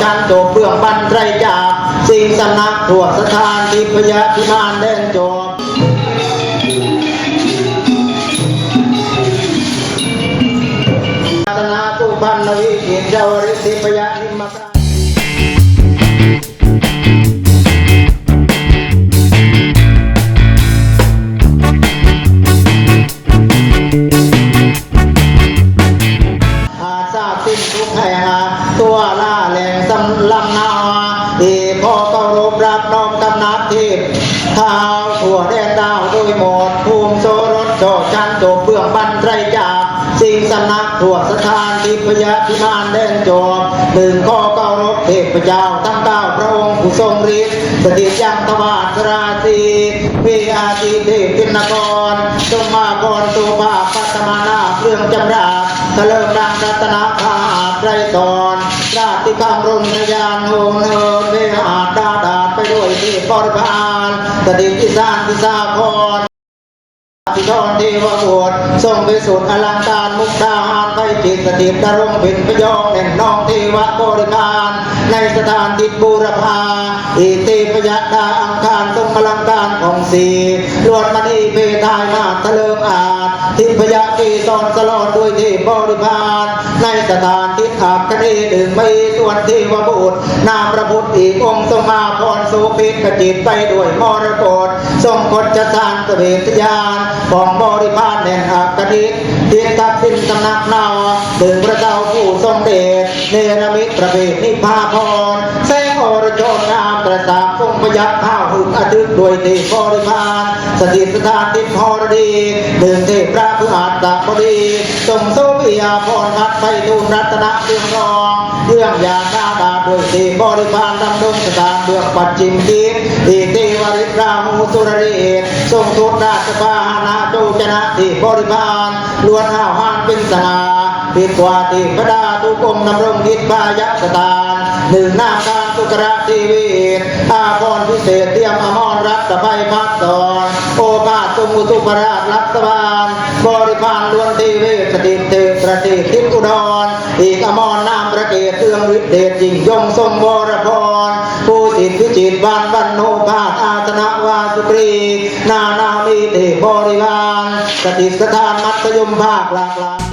ชั้นโตเบื้องบันไรจาก สิ่งสนักทั่วสถานทิพยพิมานเด่นจบรัตนาสุพัรณวิเกียรวริสิพยานิมกา แหล่งสำนาที่พอเคารพรับน้อมกำนัดทิพย์ข้าวถั่วแดนดาวโดยหมดภูมิโซรสโจชันโจบเบื้องบันไตรจากสิ่งสำนักทั่วสถานทิพยพิมานแดนจอบหนึ่งข้อเคารพเทพเจ้าทั้งเก้าพระองค์ผู้ทรงฤทธิ์สถิตยังทวารสราศีพิอาทิเทพพินกรจงมาก่อนตัวภาพปัตมานาเครื่องจำราทะเลิมดังรัตนาภาไตรตอน ราชติคำรุนทยานโนเนเวหาดาดาไปด้วยเทพบริพารสถิตที่สานที่สาพรพิธรเทวโอษทรงไปสุดอลังการมุกดาหารไปจิตสถิตดรงเป็นพยองแห่งน้องเทวบริการ ในสถานทิศบูรพาอีเตพยดาอังคารทรงอลังการของสีลวดมณีเพทายนาถทะเลิงอา ทิพยาเกีตอนสลอดด้วยเทพบริพารในสถานทิศอาบคณีหนึ่งไม่ส่วนเทวบุตรนามพระพุทธอีกองค์ทรงมาพรสุภิกจิตไปด้วยมรกตทรงกฎจะสร้างสเวทยานของบริพารแห่งอักกนิตเทียทักษิณสำนักนาวถึงพระเจ้าผู้ทรงเดชเนรมิตประเพทนิพพาพรแสงอรชนงามกระสาบทรงพยัก ด้วยเทพบริพารสถิตสถานทิพย์พรดีหนึ่งเทพพระพฤหัสบดีทรงโซภิยาพรพัดไปทูรัตนเรืองรองเรื่องยาดาดาด้วยเทพบริพารดำดงสถานเบืองปัจจิมทิศทีเทวริตรามูสุรเดชทรงทุตราชพาหนะโจจนะที่บริพารล้วนห้าวหานเป็นสาผิดกว่าที่พระดาทุกองค์ดำรงทิศพายัสถานหนึ่งหน้าการสุกระทีวีอาพรพิเศษเตรียมอมร รัตภัยพัดสอนโอภาสสมุตุปราชรัตบาล บริพารล้วนทีเวสติเตประติทิศอุดรอีกอมรนามประเกศเตืองฤทธิเดชยิ่งยงทรงวรพรผู้สิทธิจิตวันวันโนภาสอาสนะวาสุกรีนานามีเทบริวารสถิตสถานมัธยมภาคหลากหลาย